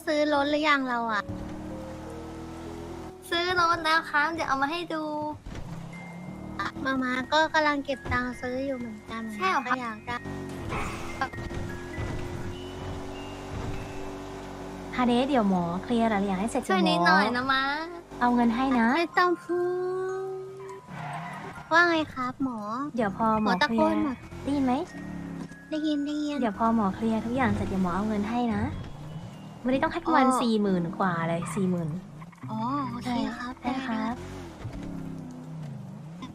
อะแล้วซื้อรถหรือยังเราอะซื้อรถแล้วครับเดี๋ยวเอามาให้ดู มามาก็กำลังเก็บตังค์ซื้ออยู่เหมือนกันใช่เหรอก็คะอยากได้ฮาเดสเดี๋ยวหมอเคลียร์หลายอย่างให้เสร็จช่วยเดี๋นิยดวหมหอน่อยนะมะเอาเงินให้นะ ไม่ต้องพูดว่าไงครับหมอ เดี๋ยวพอหหมมออตะเคลีโกยนร์หมดได้ยินไหม ได้ยินได้ยินเดี๋ยวพอหมอเคลียร์ทุกอย่างเสร็จเดี๋ยวหมอเอาเงินให้นะ วันนี้ต้องให้ประมาณอ๋อ สี่หมื่นกว่าเลยสี่หมื่นอ๋อโอเคครับได้ครับ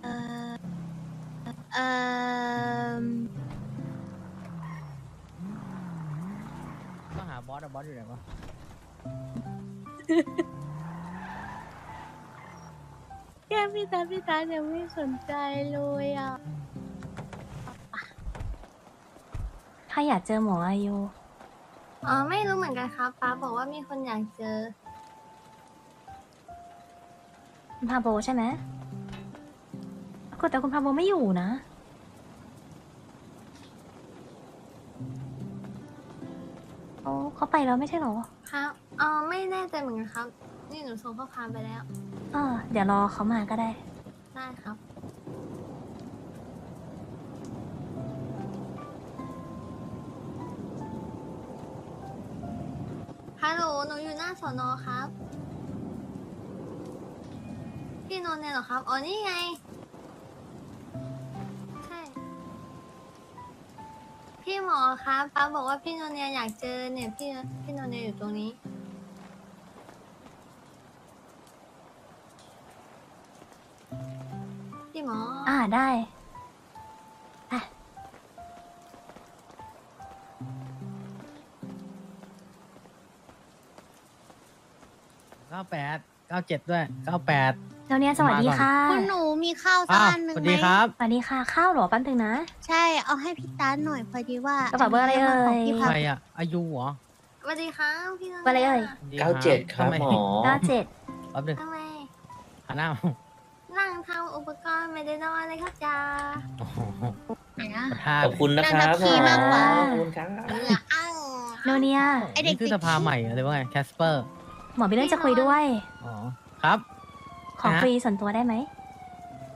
เออเออต้องหาบอสอะบอสอยู่ไหนวะแค่พี่ตาพี่ตายังไม่สนใจเลยอะ ถ้าอยากเจอหมออายุ อ๋อไม่รู้เหมือนกันครับป้าบอกว่ามีคนอยากเจอ คุณพาโบใช่ไหมก็แต่คุณพาโบไม่อยู่นะ เขาเขาไปแล้วไม่ใช่เหรอครับอ๋อไม่แน่ใจเหมือนกันครับ นี่หนูส่งข้อความไปแล้วเออเดี๋ยวรอเขามาก็ได้ ได้ครับ หนูอยู่หน้าสอนอครับ พี่นนเนี่ยเหรอครับ อ๋อ นี่ไง ใช่ พี่หมอครับป้าบอกว่าพี่นนเนี่ยอยากเจอเนี่ย พี่พี่นนเนี่ยอยู่ตรงนี้ พี่หมอออ่าได้ ก้าแปดเก้าเจ็ดด้วยเก้าแปดเดี๋ยวเนี้สวัสดีค่ะ คุณหนูมีข้าวสักอ้าวอันหนึ่งสวัสไหมดีครับ สวัสดีค่ะข้าวเหรอแป๊บนึงนะ ใช่เอาให้พี่ตาหน่อยพอดีว่ากระเป๋าเบอร์อะไรเอ่ยของพี่ใคพัรดอะอายุเหรอสวัสดีครับพี่นนท์ว่าอะไรเอ่ย สวัสดีเก้าเจ็ดครับทำไมหมอ เก้าเจ็ดแป๊บนึงทำไมหันหน้ามานั่งทำอุปกรณ์ไม่ได้นอนเลยครับจ้าโอ้โหไหนอะประธานขอบคุณนะครับน่าจะขี้มากกว่า ขอบคุณครับ เหงื่ออ้าง โนเนียไอ้เด็ก นี่คือสภาใหม่เหรอหรือว่าไงแคสเปอร์ หมอมีเรื่องจะคุยด้วย อ๋อครับขอฮะฟรีส่วนตัวได้ไหม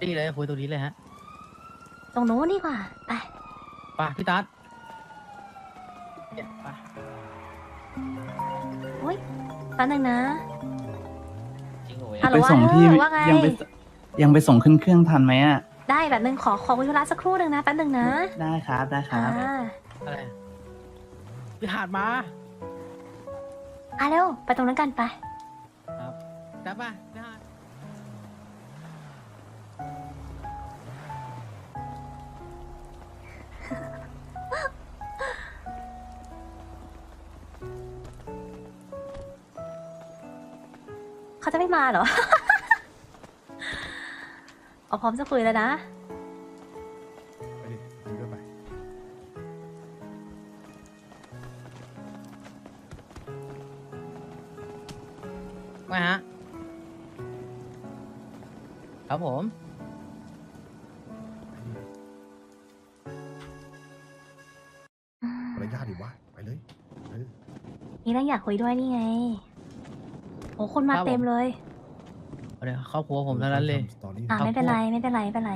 นี่เลยคุยตรงนี้เลยฮะตรงนู้นดีกว่าไปไปพี่ตั๊ดเนี่ยไปอุ้ยแป๊บนึงนะจริงเหรอฮัลโหลไปส่งที่เออว่าไงยังไปยังไปส่งขึ้นเครื่องทันไหมอะได้แบบนึงขอขอคุยธุระสักครู่หนึ่งนะแป๊บนึงนะได้ครับได้ครับ อ่าอะไรพี่หาดมา อะเร็วไปตรงนั้นกันไปครับจับมาพี่หาดเขาจะไม่มาเหรอ เอาพร้อมจะคุยแล้วนะ ครับผม มารยาทดิวะไปเลยเออมีเรื่องอยากคุยด้วยนี่ไงโอ้คนมาเต็มเลยเอาดี๋ยวครอบครัวผมเท่านั้นเลยสตอรี่อ่าครับ ไม่เป็นไรไม่เป็นไรไม่เป็นไร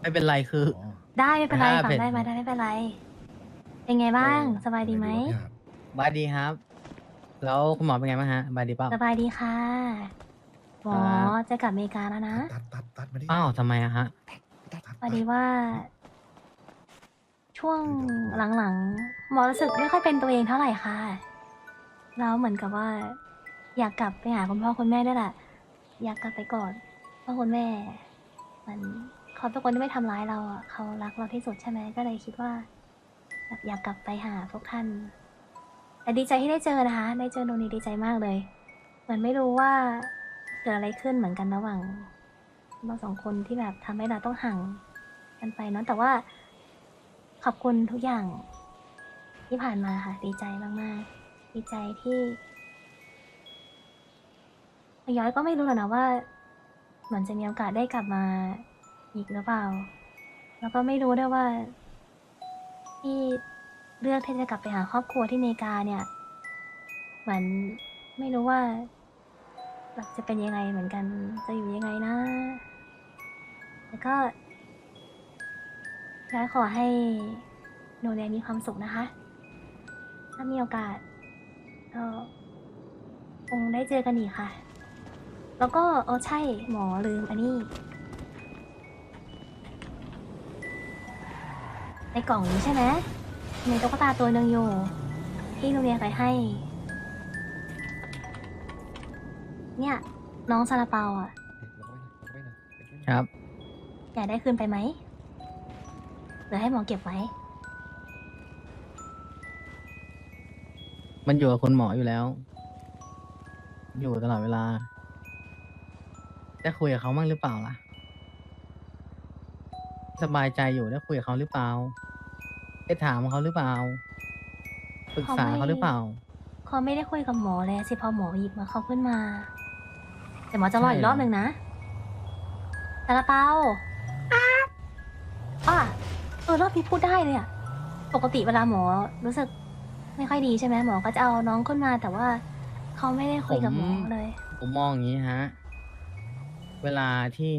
ไม่เป็นไรคือ อ๋อได้ไม่เป็นไรอ่าฟังเป็นได้มาได้ไม่เป็นไร เป็นไงบ้างสบายดีไหมพี่หาดบายดีครับ แล้วคุณหมอเป็นไงบ้างฮะบายดีเปล่าสบายดีค่ะ หมอครับจะกลับอเมริกาแล้วนะ ตัดตัดตัดมาดิอ้าวทำไมอะฮะ ตัดตัดพอดีว่า ช่วงหลังๆ หมอรู้สึกไม่ค่อยเป็นตัวเองเท่าไหร่ค่ะ แล้วเหมือนกับว่า อยากกลับไปหาคุณพ่อคุณแม่ด้วยแหละ อยากกลับไปกอดพ่อคุณแม่ มันเขาเป็นคนที่ไม่ทำร้ายเราอะเขารักเราที่สุดใช่ไหมก็เลยคิดว่าแบบอยากกลับไปหาพวกท่านแต่ดีใจที่ได้เจอนะคะ ได้เจอโนนีดีใจมากเลย เหมือนไม่รู้ว่าเกิดอะไรขึ้นเหมือนกันระหว่างเราสองคนที่แบบทำให้เราต้องห่างกันไปเนาะแต่ว่า ขอบคุณทุกอย่าง ที่ผ่านมาค่ะ ดีใจมากๆ ดีใจที่ย้อยก็ไม่รู้หรอกนะว่าเหมือนจะมีโอกาสได้กลับมาอีกหรือเปล่า แล้วก็ไม่รู้ด้วยว่า ที่เลือกที่จะกลับไปหาครอบครัวที่เมกาเนี่ย เหมือนไม่รู้ว่า แบบจะเป็นยังไงเหมือนกัน จะอยู่ยังไงนะ แล้วก็แล้วขอให้โนเรียมีความสุขนะคะ ถ้ามีโอกาสก็คงได้เจอกันอีกค่ะ แล้วก็เออใช่หมอลืมอันนี้ ในกล่องนี้ใช่ไหมมีตุ๊กตาตัวหนึ่งอยู่ที่โรงเรียนไปให้ เนี่ย น้องซาลาเปาอะครับ อยากได้คืนไปไหมหรือให้หมอเก็บไว้ มันอยู่กับคุณหมออยู่แล้ว อยู่ตลอดเวลา ได้คุยกับเขาบ้างหรือเปล่าล่ะ สบายใจอยู่ได้คุยกับเขาหรือเปล่า ได้ถามเขาหรือเปล่า ปรึกษาเขาหรือเปล่า เขาไม่ได้คุยกับหมอเลยสิพอหมอหยิบมาเขาขึ้นมา แต่หมอจะรออีกรอบหนึ่งนะซาลาเปาอะเออรอบนี้พูดได้เลยอะปกติเวลาหมอรู้สึกไม่ค่อยดีใช่ไหมหมอก็จะเอาน้องขึ้นมา แต่ว่าเขาไม่ได้คุยกับหมอผมเลย ผมมองอย่างนี้ฮะ เวลาที่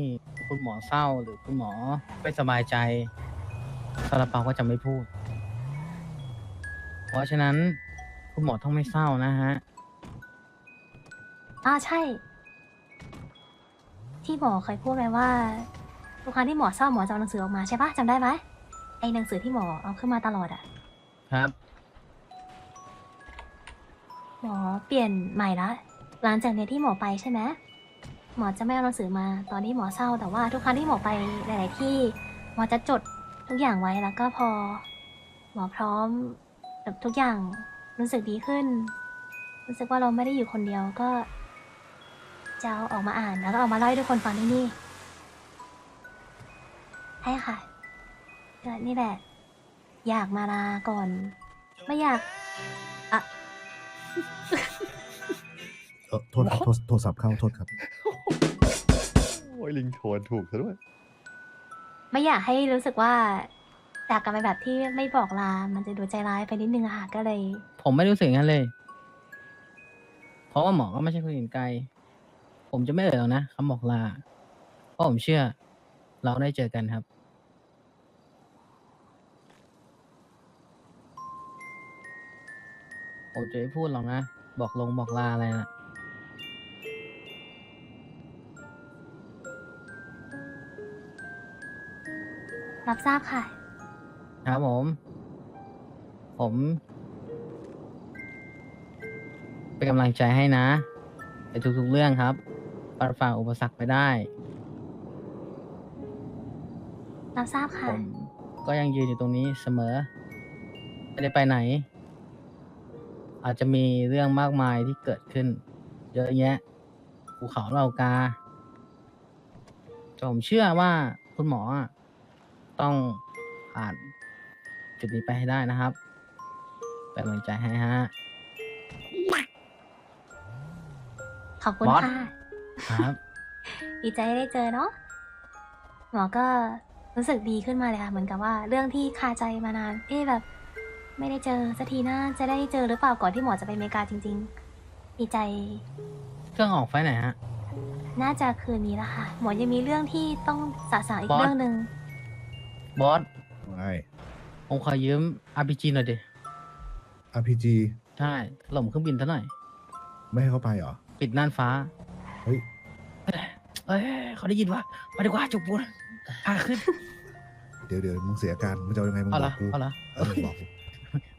คุณหมอเศร้าหรือคุณหมอไม่สบายใจซาลาเปาก็จะไม่พูด เพราะฉะนั้นคุณหมอต้องไม่เศร้านะฮะ อ่าใช่ ที่หมอเคยพูดไปว่าทุกครั้งที่หมอเศร้าหมอจะเอาหนังสือออกมาใช่ปะจำได้ไหมไอหนังสือที่หมอเอาขึ้นมาตลอดอะครับ หมอเปลี่ยนใหม่ละหลังจากเนี้ยที่หมอไปใช่ไหมหมอจะไม่เอาหนังสือมาตอนที่หมอเศร้าแต่ว่าทุกครั้งที่หมอไปหลาย ๆ ที่หมอจะจดทุกอย่างไว้แล้วก็พอ หมอพร้อมแบบทุกอย่างรู้สึกดีขึ้น รู้สึกว่าเราไม่ได้อยู่คนเดียวก็ จะเอาออกมาอ่านแล้วก็เอามาเล่าให้ทุกคนฟังที่นี่ใช่ค่ะก็นี่แหละ อยากมาลาก่อน ไม่อยากเออโทษครับโทษโทรศัพท์เข้าโทษครับ โอ้ยลิงโทนถูกซะด้วย ไม่อยากให้รู้สึกว่าจากกันไปแบบที่ไม่บอกลา มันจะดูใจร้ายไปนิดนึงอะค่ะก็เลย ผมไม่รู้สึกอย่างนั้นเลย เพราะว่าหมอก็ไม่ใช่คนอื่นไกล ผมจะไม่เอ่ยหรอกนะคำบอกลาเพราะผมเชื่อ เราได้เจอกันครับ ผมจะไม่พูดหรอกนะ บอกลงบอกลาอะไรนะรับทราบค่ะ ครับผม ผม เป็นกำลังใจให้นะในทุกๆเรื่องครับปัด ฝ่าอุปสรรคไปได้รับทราบค่ะผมก็ยังยืนอยู่ตรงนี้เสมอ ไม่ได้ไปไหน อาจจะมีเรื่องมากมายที่เกิดขึ้น เยอะแยะภูเขาเหล่ากาแต่ผมเชื่อว่าคุณหมออะต้องผ่านจุดนี้ไปให้ได้นะครับเป็นกำลังใจให้ฮะ ขอบคุณบอส ค่ะ ครับ ดีใจได้เจอเนาะหมอก็รู้สึกดีขึ้นมาเลยค่ะ เหมือนกับว่าเรื่องที่คาใจมานาน เอ๊ะแบบ ไม่ได้เจอสักทีนะจะได้เจอหรือเปล่าก่อนที่หมอจะไปอเมริกาจริง ๆ ดีใจ เครื่องออกไฟไหนฮะ น่าจะคืนนี้ละค่ะ หมอยังมีเรื่องที่ต้องสะสางอีบกอส เรื่องหนึ่งบอส ไอ้ผมขอยืม RPG หน่อยดิ RPG ใช่ถล่มเครื่องบินซะหน่อย ไม่ให้เข้าไปเหรอ ปิดน่านฟ้า เฮ้ย เอ้ยเขาได้ยินว่ามาดีกว่าจุกปูนพาขึ้นเดี๋ยวเดี๋ยวมึงเสียอาการมึงจะเอายังไงมึงเอาบละอกกูเอาละเออบอกกู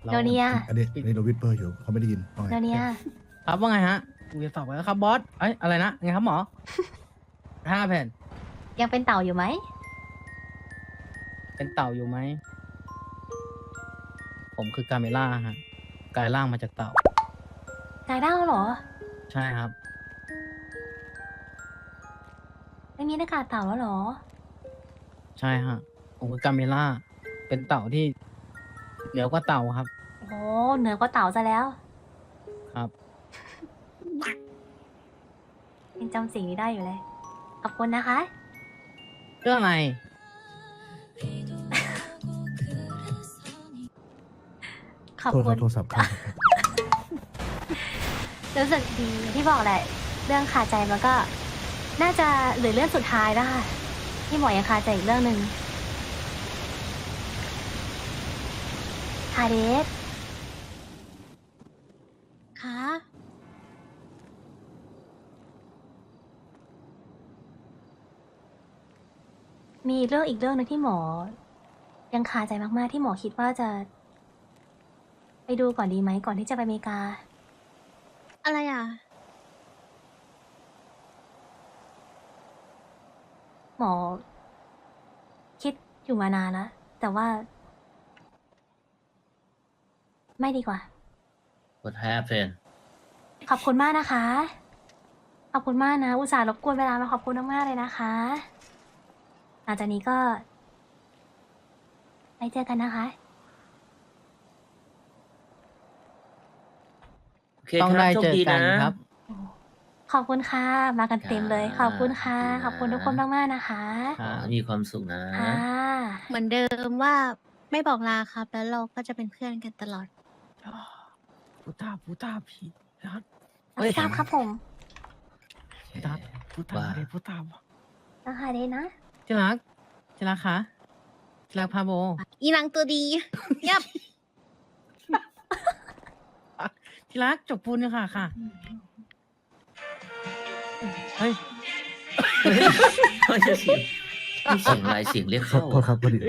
ราโดเนียอันนี้อันนี้เราวิดเปอร์อยู่เขาไม่ได้ยินว่าไงโดเนียครับว่าไงฮะกูจะตอบไปแล้วครับบอสเอ้ยอะไรนะไงครับหมอห้าแผ่นยังเป็นเต่าอยู่ไหมเป็นเต่าอยู่ไหมผมคือกาเมล่าฮะกลายร่างมาจากเต่ากายด้าวเหรอ ใช่ครับ ไม่มีหน้ากากเต่าแล้วเหรอ ใช่ฮะผมคือกาเมล่า เป็นเต่าที่ เหนือกว่าเต่าครับ โอ้เหนือกว่าเต่าซะแล้วครับ ยังจำสิ่งนี้ได้อยู่เลย ขอบคุณนะคะ เรื่องอะไร ขอบโทษคคุรัณบโทรศัพท์เข้ารู้สึกดีที่บอกแหละ เรื่องคาใจมันก็ น่าจะเหลือเรื่องสุดท้ายแล้วค่ะที่หมอยังคาใจอีกเรื่องหนึ่งฮาเดสคะมีเรื่องอีกเรื่องหนึงที่หมอ ยังคาใจมาก ๆ ที่หมอคิดว่าจะ ไปดูก่อนดีไหมก่อนที่จะไปอเมริกา อะไรอะ หมอ คิดอยู่มานานแล้วแต่ว่า ไม่ดีกว่า What happened ขอบคุณมากนะคะ ขอบคุณมากนะ อุตส่าห์รบกวนเวลามาขอบคุณมากๆเลยนะคะหลังจากนี้ก็ไปเจอกันนะคะ โอเคต้องครับได้โชคเจอดีกันนะ ครับ ขอบคุณค่ะ มากันเต็มเลยจ้าขอบคุณค่ะขขออบบคุคุณณนะทุกคนมากๆนะคะขอให้มีความสุขนะ ค่ะ เหมือนเดิมว่าไม่บอกลาครับ แล้วเราก็จะเป็นเพื่อนกันตลอดพุตาพุตาพี่รักรับทราบครับผมพุตาพุตาว่าเดพุตานะคะเดนะที่รักที่รักคะที่รักพาโบ อีนังตัวดียับที่รักจบปูนเนี่ยค่ะค่ะ เฮ้ยไม่ใช่เสียงนี่เสียงอะไรเสียงเรียกเข้าโทษครับพอดีย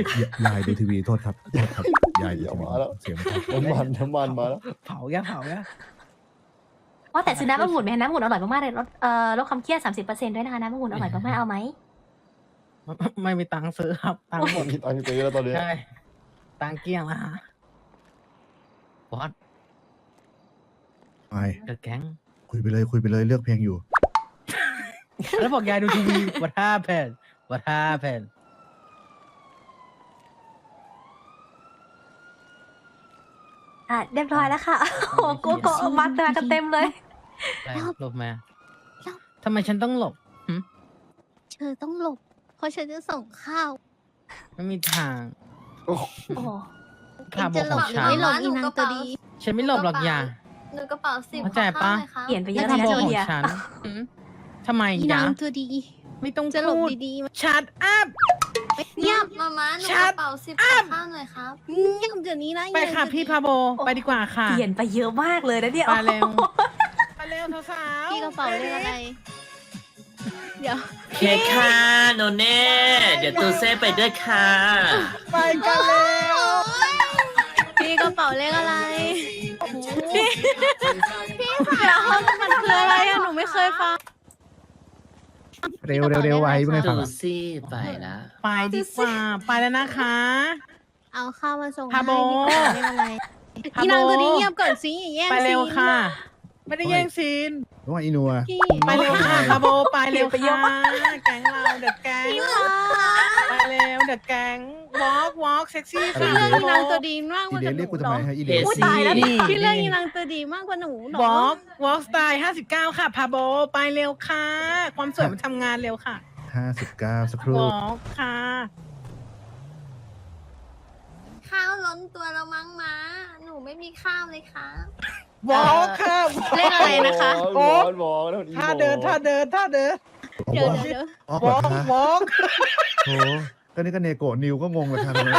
ยายดูทีวีโทษครับโทษครับยายดูทีวีมาแล้ว เสียงครับน้ำมันน้ำมันมาแล้ว เผาแกเผาแกว่าแต่ซื้อน้ำองุ่นไหมน้ำองุ่นอร่อยมากๆเลยลดเอ่อลดความเครียด30%ด้วยนะคะน้ำองุ่นอร่อยมากๆเอาไหมไม่มีตังค์ซื้อครับ ตังค์หมดมีตังค์ซื้อแล้วตอนนี้ใช่ตังค์เกลี้ยงแล้วฮะบอสไปเดอะแก๊งคุยไปเลยคุยไปเลยเลือกเพลงอยู่ แล้วบอกยายดูทีวี what happened what happened อะเรียบร้อยแล้วค่ะ โอ้โหกูก็มัดมากันเต็มเลย อะไรหลบมาทำไมฉันต้องหลบหึเธอต้องหลบ เพราะฉันจะส่งข้าวไม่มีทางโอ้โหเองจะหลบหรือฉันไม่หลบอีนังตัวดีฉันไม่หลบหรอกอย่าหนูกระเป๋าสิบเข้าใจปะขอข้าวหน่อยครับเปลี่ยนไปเยอะพาเลยโบนะของเดีย ฉันหึ ทำไมอียะนังตัวดี ไม่ต้องจะหลบพูดดีๆมันชัดอัพ เงียบมาม่าหนูชักดระเป๋าสิบอัขอพข้าวหน่อยครับเงียบเดี๋ยวนี้นะไปค่ะพี่พาโบไปดีกว่าค่ะ เปลี่ยนไปเยอะมากเลยนะเนี่ย ไปเร็ว ไปเร็วสาวๆพี่กระเป๋าเลขอะไร เดี๋ยว เคกค่ะโนเน่เดี๋ยวตูเซ่ไปด้วยค่ะไปกันเร็วพี่กระเป๋าเลขอะไรพี่พี่ค่ะมันคืออะไรอะหนูไม่เคยฟัง เร็วเร็วเร็วไว้เมื่อไงฟัตูงอะซี่ไปละไปดีกว่าไปแล้วนะคะเอาข้าวมาส่งพาโบให้พี่กระเป๋าเลขอะไรพาโบอีนังตัวดีเงียบก่อนสิอย่าแย่งไปเร็วซีนค่ะ ไม่ได้แย่งซีนรู้ว่าอีนัวพี่ไปเร็วค่ะพาโบไปเร็วไปเยค่ะอะมากแก๊งเราเดอะแก๊งพี่ค่ะไปเร็วเดอะแก๊ง walk walk เซ็กซี่อะไรค่ะพี่เรื่องเนี่ยอีนังตัวดีมากกอีว่าเดกับนหเรียกกูนูทำไมเนาะฮะอีเดเอนอุ๊ยซี่ตายแล้วนี่พี่เรื่องอีนังตัวดีมากกว่าหนูเนาะ walk walk style 59ค่ะพาโบไปเร็วค่ะ ความสวยมันทำงานเร็วค่ะห้าสิบเก้าสักครู่ walk ค่ะข้าวล้นตัวเรามั้งม้าหนูไม่มีข้าวเลยค รับ walk ค่ะเลขอะไรนะคะบอลบอลแล้วอีโมท่าเดินท่าเดินท่าเดินเดี๋ยวเดี๋ยวเดี๋ยวออกเหรอ walk คะ walk โถก็นี่ก็เนโกะนิวก็งงเลยค่ะทำไม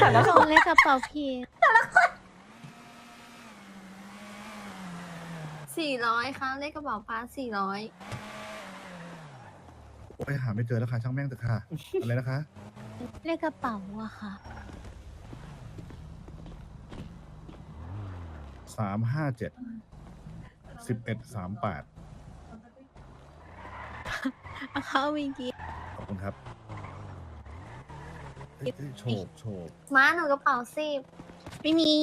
แต่ละคนเลขกระเป๋าพี่สี่ร้อยครับเลขกระเป๋าป้าสี่ร้อยโอ้ยหาไม่เจอแล้วค่ะช่างแม่งเถอะค่ะอะไรนะคะ เลขกระเป๋าอะค่ะ สามห้าเจ็ดสิบเอ็ดสามแปดเอาเข้าวิงกี้ขอบคุณครับเอ้ยเอ้ยโฉบโฉบม้าหนูกระเป๋าสิบไม่มี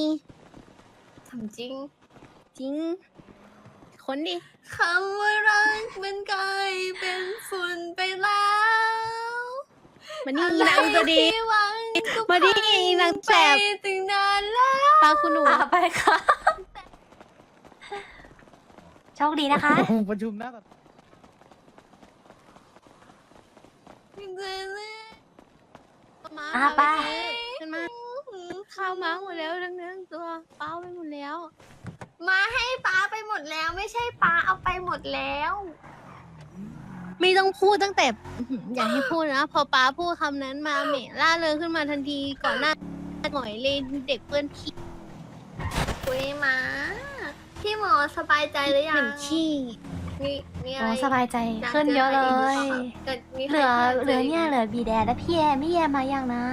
ทำจริงจริง คนดิ คำว่ารักมันกลายเป็นฝุ่นไปแล้วมันนี่อีนังตัวดี อะไรที่หวังก็มาดิพัอีนางแสบ ไปตั้งนานแล้ว ตาคุณหนู อะไปค่ะโช คดีนะคะ ประชุมหน้าต่อ มาอะไป ขึ้นมาข้าวมาหมดแล้วทั้งเนื้อตัวเป้าไปหมดแล้วมดแล้ว ไม่ใช่ป้าเอาไปหมดแล้ว ไม่ต้องพูดตั้งแต่อื้อหืออย่าให้พูดนะ พอป้าพูดคำนั้นมาเหม่ล่าเริงขึ้นมาทันทีก่อนหน้าหน่อยเลยเด็กเพื่อนขี้คุยมา พี่หมอสบายใจหรือหยังนึ่งขี้มีมีอะโอ้ไรสบายใจอยากขึ้นเยอะจเลใครกหรือยปาครับกิดมีใคเหรลืออยากเหลือจกเนี่ยไหมเหลือบีแดนและพี่แอมพี่แอมมายังนะ